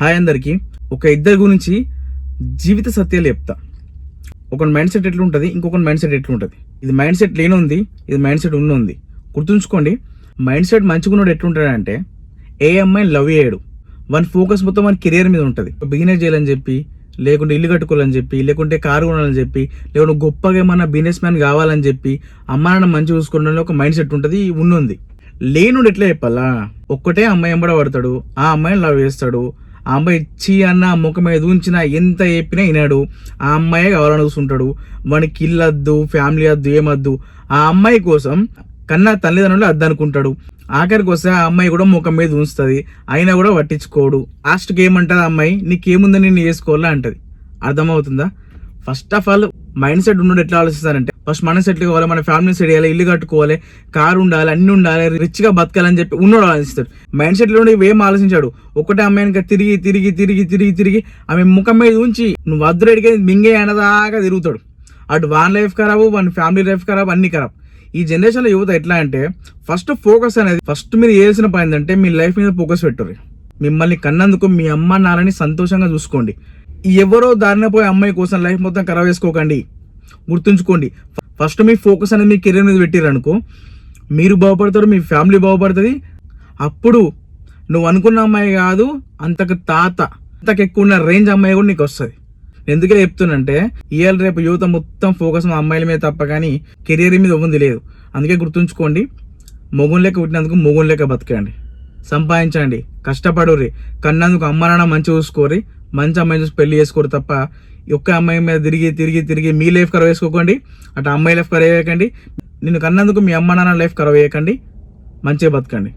Hi అందరికి. ఒక ఇద్దరి గురించి జీవిత సత్యాలు చెప్తా. ఒక మైండ్ సెట్ ఎట్లుంటుంది ఇంకొక మైండ్ సెట్ ఎట్లుంటుంది. ఇది మైండ్ సెట్ లేనుంది ఉంది ఇది మైండ్ సెట్ ఉన్నుంది. గుర్తుంచుకోండి మైండ్ సెట్ మంచిగా ఎట్లుంటాడంటే ఏ అమ్మాయిని లవ్ చేయడు. వన్ ఫోకస్ మొత్తం మన కెరియర్ మీద ఉంటుంది. బిజినెస్ చేయాలని చెప్పి లేకుంటే ఇల్లు కట్టుకోవాలని చెప్పి లేకుంటే కారు కొనాలని చెప్పి లేకుంటే గొప్పగా ఏమన్నా బిజినెస్ మ్యాన్ కావాలని చెప్పి అమ్మాయిని నాన్న మంచి చూసుకోవడంలో ఒక మైండ్ సెట్ ఉంటుంది ఉన్నుంది. లేనుడు ఎట్లా చెప్పాలా? ఒక్కటే అమ్మాయి ఎంబడ పడతాడు ఆ అమ్మాయిని లవ్ చేస్తాడు ఆ అమ్మాయి ఇచ్చి అన్న ఆ ముఖం మీద ఉంచినా ఎంత చెప్పినా వినాడు. ఆ అమ్మాయే కావాలని చూస్తుంటాడు వానికి ఇల్లు వద్దు ఫ్యామిలీ వద్దు ఏమద్దు ఆ అమ్మాయి కోసం కన్నా తల్లిదండ్రులు అద్దనుకుంటాడు ఆఖరికి వస్తే ఆ అమ్మాయి కూడా ముఖం మీద ఉంచుతుంది అయినా కూడా పట్టించుకోడు. లాస్ట్కి ఏమంటుంది ఆ అమ్మాయి? నీకేముందని నేను చేసుకోవాలా? అంటది. అర్థమవుతుందా? First of all mind set ఉన్నది ఎట్లా ఆలోచిస్తారంటే ఫస్ట్ మన సెటిల్ కావాలి మన ఫ్యామిలీ సెట్ చేయాలి ఇల్లు కట్టుకోవాలి కారు ఉండాలి అన్ని ఉండాలి రిచ్గా బతకాలని చెప్పి ఉన్నోడు ఆలోచిస్తాడు. మైండ్ సెట్లో ఏం ఆలోచించాడు. ఒకటే అమ్మాయిని తిరిగి తిరిగి తిరిగి తిరిగి తిరిగి ఆమె ముఖం మీద ఉంచి నువ్వు వద్దురెడికి మింగే అనదాకా తిరుగుతాడు. అటు వాన్ లైఫ్ ఖరాబ్ వన్ ఫ్యామిలీ లైఫ్ ఖరాబ్ అన్ని ఖరాబ్. ఈ జనరేషన్లో యువత ఎట్లా అంటే ఫస్ట్ ఫోకస్ అనేది ఫస్ట్ మీరు చేయాల్సిన పని ఏంటంటే మీ లైఫ్ మీద ఫోకస్ పెట్టరు మిమ్మల్ని కన్నందుకు మీ అమ్మ నాన్నని సంతోషంగా చూసుకోండి. ఎవరో దారిన పోయే అమ్మాయి కోసం లైఫ్ మొత్తం ఖరాబ్ చేసుకోకండి. గుర్తుంచుకోండి. ఫస్ట్ మీ ఫోకస్ అనేది మీ కెరీర్ మీద పెట్టారనుకో మీరు బాగుపడతారు మీ ఫ్యామిలీ బాగుపడుతుంది. అప్పుడు నువ్వు అనుకున్న అమ్మాయి కాదు అంతకు తాత అంతకు ఎక్కువ ఉన్న రేంజ్ అమ్మాయి కూడా నీకు వస్తుంది. ఎందుకే చెప్తున్నంటే ఇవాళ రేపు యువత మొత్తం ఫోకస్ మా అమ్మాయిల మీద తప్ప కానీ కెరీర్ మీద ఉంది లేదు. అందుకే గుర్తుంచుకోండి మొగం లెక్క పుట్టినందుకు మొగం లెక్క బతకండి సంపాదించండి కష్టపడుర్రి. కన్నందుకు అమ్మ నాన్న మంచి చూసుకోరి మంచి అమ్మాయి చూసి పెళ్ళి చేసుకోరు తప్ప ఒక్క అమ్మాయి మీద తిరిగి తిరిగి తిరిగి మీ లైఫ్ ఖరాబ్ వేసుకోకండి. అటు అమ్మాయి లైఫ్ ఖరాబ్ వేయకండి. నిన్ను కన్నందుకు మీ అమ్మ నాన్న లైఫ్ ఖరాబ్ వేయకండి. మంచిగా బతకండి.